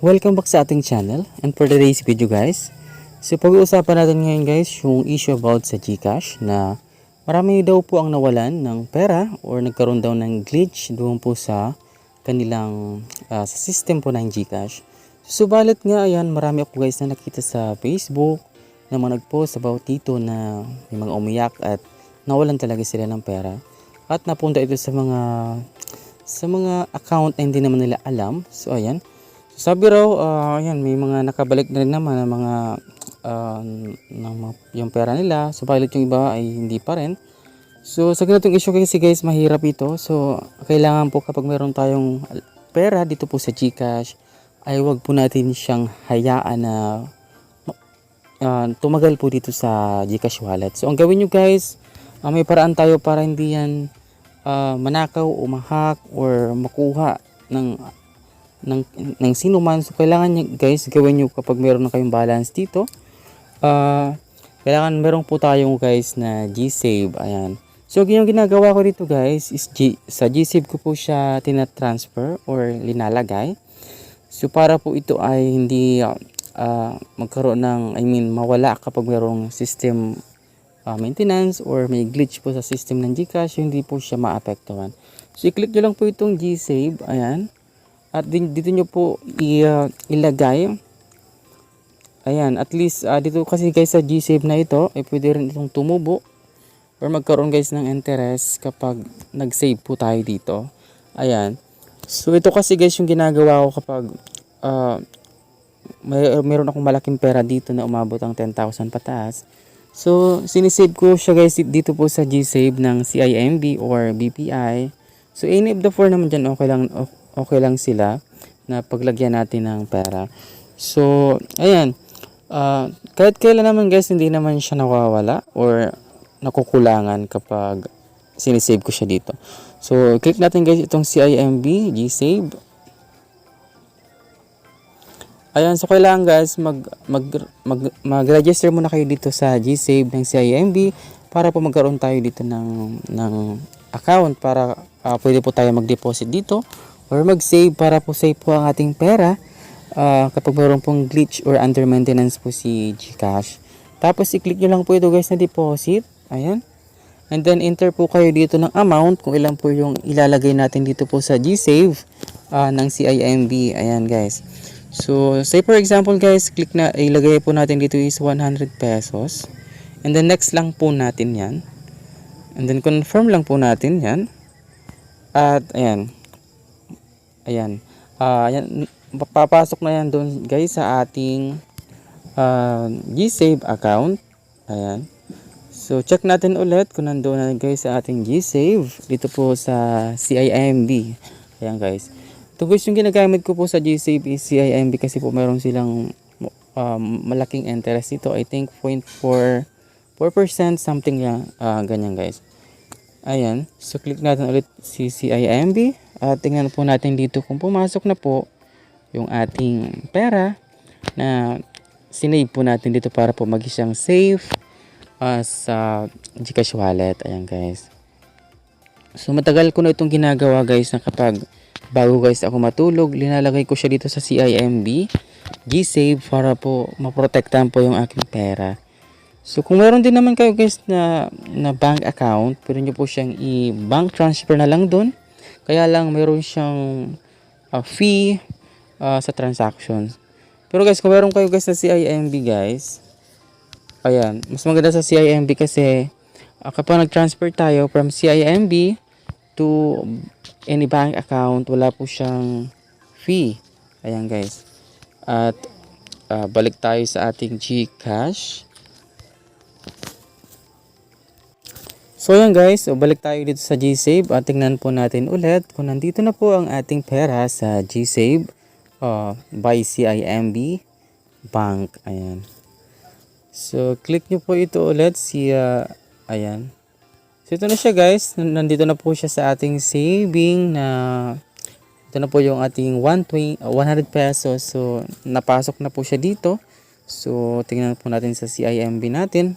Welcome back sa ating channel and for today's video guys. So pag-uusapan natin ngayon guys yung issue about sa Gcash na marami daw po ang nawalan ng pera or nagkaroon daw ng glitch doon po sa kanilang ah, sa system po ng Gcash. Subalit nga ayan marami ako guys na nakita sa Facebook na mga nag-post about dito na may mga umiyak at nawalan talaga sila ng pera. At napunta ito sa mga sa mga account na hindi naman nila alam. So ayan sabi raw, ah, ayan, may mga nakabalik na rin naman ng mga ah, ng mga- yung pera nila. Subalit yung iba ay hindi pa rin. So, sa ganitong issue kasi guys, mahirap ito. So, kailangan po kapag meron tayong pera dito po sa GCash, ay wag po natin siyang hayaan na ah, tumagal po dito sa GCash wallet. So, ang gawin nyo guys, ah, may paraan tayo para hindi yan ah, manakaw o mahak or makuha ng ng, ng sino man. So, kailangan nyo, guys, gawin nyo kapag meron na kayong balance dito. Ah, kailangan meron po tayong guys na G-Save. Ayan. So, yung ginagawa ko dito guys is G, sa G-Save ko po siya tinatransfer or linalagay. So, para po ito ay hindi ah, magkaroon ng, I mean, mawala kapag merong system ah, maintenance or may glitch po sa system ng Gcash, hindi po siya maapektuhan. So, i-click nyo lang po itong G-Save. Ayan. At din, dito nyo po i, uh, ilagay. Ayan, at least uh, dito kasi guys sa G-Save na ito, ay pwede rin itong tumubo or magkaroon guys ng interest kapag nag-save po tayo dito. Ayan. So ito kasi guys yung ginagawa ko kapag uh, may, meron akong malaking pera dito na umabot ang 10,000 pataas. So sinisave ko siya guys dito po sa G-Save ng CIMB or BPI. So any of the four naman dyan okay lang, okay lang sila na paglagyan natin ng pera. So, ayan. Ah, kahit kailan naman guys, hindi naman siya nawawala or nakukulangan kapag sinisave ko siya dito. So, click natin guys itong CIMB, G-Save. Ayan, so kailangan guys mag mag mag mag-register muna kayo dito sa GSave ng CIMB para po magkaroon tayo dito ng ng account para ah, pwede po tayo mag-deposit dito or mag-save para po save po ang ating pera ah, kapag mayroon pong glitch or under maintenance po si GCash. Tapos i-click nyo lang po ito guys na deposit. Ayan. And then enter po kayo dito ng amount kung ilan po yung ilalagay natin dito po sa GSave ah, ng CIMB. Ayan guys. So, say for example guys, click na, ilagay po natin dito is 100 pesos. And then next lang po natin yan. And then confirm lang po natin yan. At ayan. Ayan. Ah, ayan. Papasok na yan doon guys sa ating ah, GSave account. Ayan. So, check natin ulit kung nandoon na guys sa ating GSave dito po sa CIMB. Ayan guys. Ito guys yung ginagamit ko po sa GSave is CIMB kasi po meron silang um, malaking interest dito. I think 0.4 4% something lang ah, ganyan guys. Ayan. So, click natin ulit si CIMB. At tingnan po natin dito kung pumasok na po yung ating pera na sinave po natin dito para po mag siyang save ah, sa Gcash wallet. Ayan guys. So matagal ko na itong ginagawa guys na kapag bago guys ako matulog, linalagay ko siya dito sa CIMB G-Save para po maprotektahan po yung aking pera. So kung meron din naman kayo guys na, na bank account, pwede nyo po siyang i-bank transfer na lang doon. Kaya lang meron siyang ah, fee ah, sa transactions. Pero guys, kung meron kayo guys sa CIMB guys, ayan, mas maganda sa CIMB kasi ah, kapag nag-transfer tayo from CIMB to any bank account, wala po siyang fee. Ayan guys. At ah, balik tayo sa ating GCash. So yan guys, so balik tayo dito sa GSave at tingnan po natin ulit kung nandito na po ang ating pera sa GSave uh, by CIMB Bank. Ayan. So click nyo po ito ulit si uh, ayan. So ito na siya guys, nandito na po siya sa ating saving na ito na po yung ating 120, uh, 100 pesos. So napasok na po siya dito. So tingnan po natin sa CIMB natin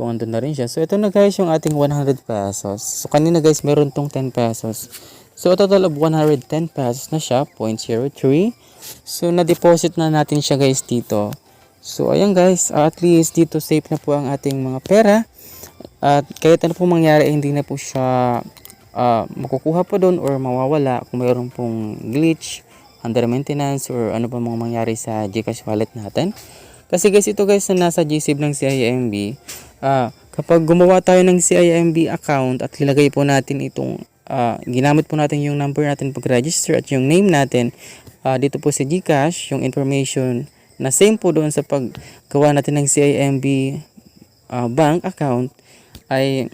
kung andun na rin siya. So, ito na guys yung ating 100 pesos. So, kanina guys, meron tong 10 pesos. So, a total of 110 pesos na siya, 0.03. So, na-deposit na natin siya guys dito. So, ayan guys, uh, at least dito safe na po ang ating mga pera. At kahit ano po mangyari, hindi na po siya ah, makukuha po doon or mawawala kung mayroon pong glitch, under maintenance, or ano pa mga mangyari sa Gcash wallet natin. Kasi guys, ito guys na nasa GSIB ng CIMB, ah, kapag gumawa tayo ng CIMB account at ilagay po natin itong, ah, ginamit po natin yung number natin pag-register at yung name natin, ah, dito po sa Gcash, yung information na same po doon sa paggawa natin ng CIMB ah, bank account, ay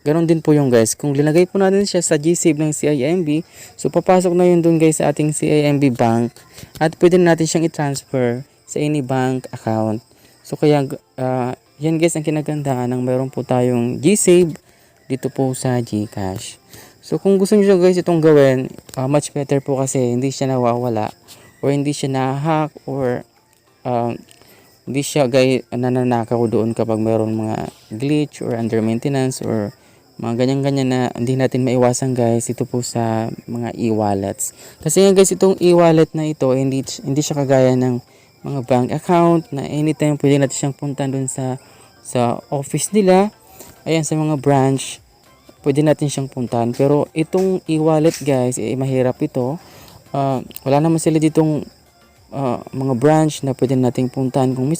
Ganon din po yung guys. Kung linagay po natin siya sa GSave ng CIMB, so papasok na yun dun guys sa ating CIMB bank at pwede na natin siyang i-transfer sa any bank account. So kaya ah, yan guys ang kinagandaan ng meron po tayong GSave dito po sa GCash. So kung gusto niyo guys itong gawin, ah, much better po kasi hindi siya nawawala or hindi siya na-hack or ah, hindi siya guys nananakaw doon kapag mayroon mga glitch or under maintenance or mga ganyan-ganyan na hindi natin maiwasan guys ito po sa mga e-wallets. Kasi nga guys itong e-wallet na ito hindi hindi siya kagaya ng mga bank account na anytime pwede natin siyang puntahan doon sa sa office nila. Ayan sa mga branch pwede natin siyang puntahan. Pero itong e-wallet guys, eh, mahirap ito. Ah, wala naman sila ditong ah, mga branch na pwede nating puntahan. Kung may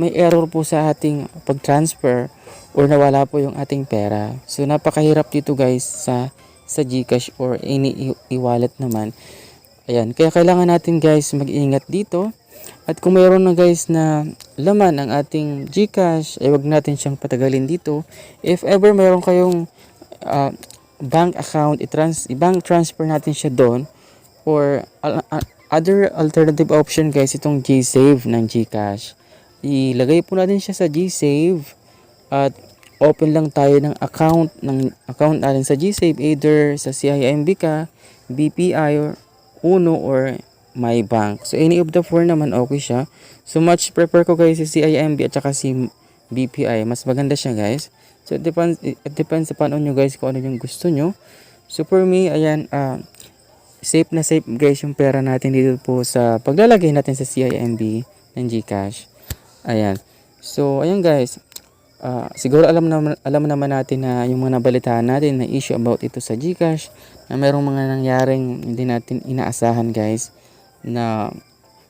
may error po sa ating pag-transfer or nawala po yung ating pera. So napakahirap dito guys sa sa GCash or any e-wallet naman. Ayan, kaya kailangan natin guys mag-ingat dito. At kung mayroon na guys na laman ang ating GCash, ay wag natin siyang patagalin dito. If ever mayroon kayong ah, bank account, i-trans i-bank transfer natin siya doon or a- other alternative option guys itong GSave ng GCash. Ilagay po natin siya sa GSave at open lang tayo ng account ng account natin sa GSave either sa CIMB ka, BPI or Uno or My Bank. So any of the four naman okay siya. So much prefer ko guys si CIMB at saka si BPI. Mas maganda siya guys. So it depends it depends sa paano nyo guys kung ano yung gusto nyo. So for me, ayan, ah, safe na safe guys yung pera natin dito po sa paglalagay natin sa CIMB ng GCash. Ayan. So, ayan guys. Ah, siguro alam naman alam naman natin na yung mga nabalitaan natin na issue about ito sa GCash na merong mga nangyaring hindi natin inaasahan guys na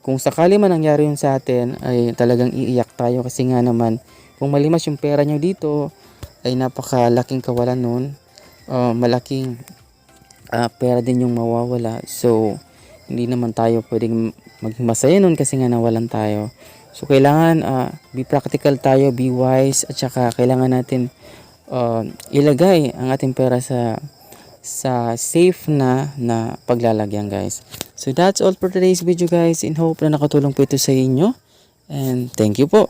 kung sakali man nangyari yun sa atin ay talagang iiyak tayo. Kasi nga naman kung malimas yung pera nyo dito ay napakalaking kawalan nun. Ah, malaking ah, pera din yung mawawala. So hindi naman tayo pwedeng maging masaya nun kasi nga nawalan tayo. So kailangan ah, be practical tayo be wise at saka kailangan natin ah, ilagay ang ating pera sa sa safe na na paglalagyan guys. So that's all for today's video guys. And hope na nakatulong po ito sa inyo. And thank you po